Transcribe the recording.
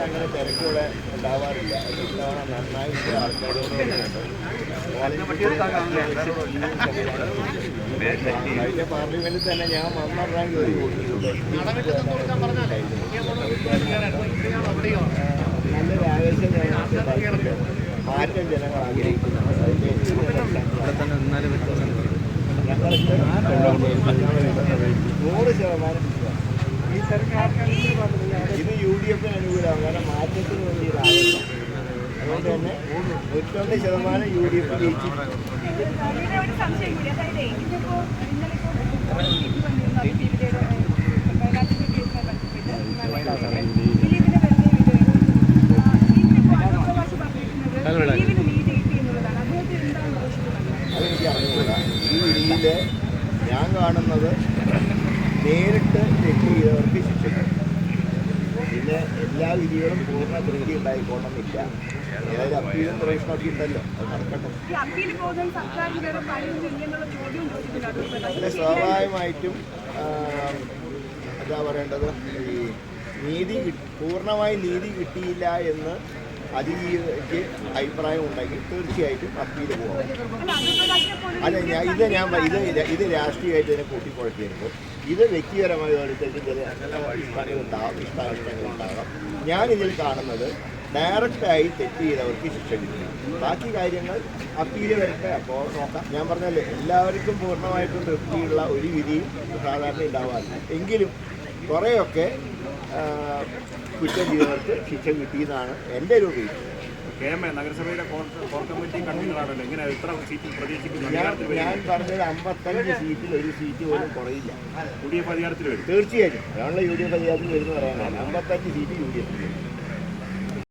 സാധാരണ അങ്ങനെ തിരക്കുകൂടെ ഉണ്ടാവാറില്ല ഇത്തവണ നന്നായി ആൾക്കാരോട് പാർലമെന്റിൽ തന്നെ ഞാൻ ഒന്നാം നല്ലൊരു ആവേശം. മാറ്റം ജനങ്ങൾ ആഗ്രഹിക്കുന്നു നൂറ് ശതമാനം ഇത് യു ഡി എഫിന് അനുകൂലമാണ്. കാരണം മാറ്റത്തിന് വേണ്ടി അതുകൊണ്ട് തന്നെ നൂറ്റൊന്ന് ശതമാനം യു ഡി എഫ് അതെനിക്ക് അറിഞ്ഞുകൂടാ. ഈ രീതിയിൽ ഞാൻ കാണുന്നത് നേരിട്ട് തെറ്റ് ചെയ്തവർക്ക് ശിക്ഷ കിട്ടും. പിന്നെ എല്ലാ വിധികളും പൂർണ തൃപ്തി ഉണ്ടായിക്കോണമെന്നില്ല ഏതായാലും അപ്പീലും പ്രവേശനമൊക്കെ ഉണ്ടല്ലോ. അത് നടക്കട്ടെ. സ്വാഭാവികമായിട്ടും എന്താ പറയേണ്ടത് ഈ നീതി പൂർണമായി നീതി കിട്ടിയില്ല എന്ന് അതിജീവിക്ക് അഭിപ്രായം ഉണ്ടെങ്കിൽ തീർച്ചയായിട്ടും അപ്പീൽ പോകാം അല്ല ഞാൻ ഇത് ഞാൻ ഇത് ഇത് രാഷ്ട്രീയമായിട്ട് ഇതിനെ കൂട്ടിക്കുഴക്കരുത് ഇത് വ്യക്തിപരമായ ഓരോരുത്തർക്കും ചില ഇഷ്ടങ്ങളുണ്ടാവാം ഇഷ്ടാനിഷ്ടങ്ങളുണ്ടാകാം ഞാനിതിൽ കാണുന്നത് ഡയറക്റ്റായി തെറ്റ് ചെയ്തവർക്ക് ശിക്ഷ കിട്ടും. ബാക്കി കാര്യങ്ങൾ അപ്പീൽ വരട്ടെ. അപ്പോൾ നോക്കാം. ഞാൻ പറഞ്ഞല്ലേ എല്ലാവർക്കും പൂർണമായിട്ടും തൃപ്തിയുള്ള ഒരു വിധിയും സാധാരണ ഉണ്ടാവാറില്ല. എങ്കിലും കുറേയൊക്കെ കുറ്റം ചെയ്തവർക്ക് ശിക്ഷ കിട്ടിയെന്നാണ് എന്റെ ഒരു വീട് കെ എം എ നഗരസഭയുടെ കോർ കമ്മിറ്റി കൺവീനറാണല്ലോ. ഇങ്ങനെ എത്ര സീറ്റിൽ പ്രതീക്ഷിക്കുന്നു? ഞാൻ പറഞ്ഞത് അമ്പത്തഞ്ച് സീറ്റിൽ ഒരു സീറ്റ് പോലും കുറയില്ല. യു ഡി എഫ് അധികാരത്തിൽ വരും. തീർച്ചയായിട്ടും. അതാണല്ലോ യു ഡി എഫ് അധികാരത്തിൽ വരുന്ന പറയാനാണ് അമ്പത്തഞ്ച് സീറ്റ് യു ഡി എഫ്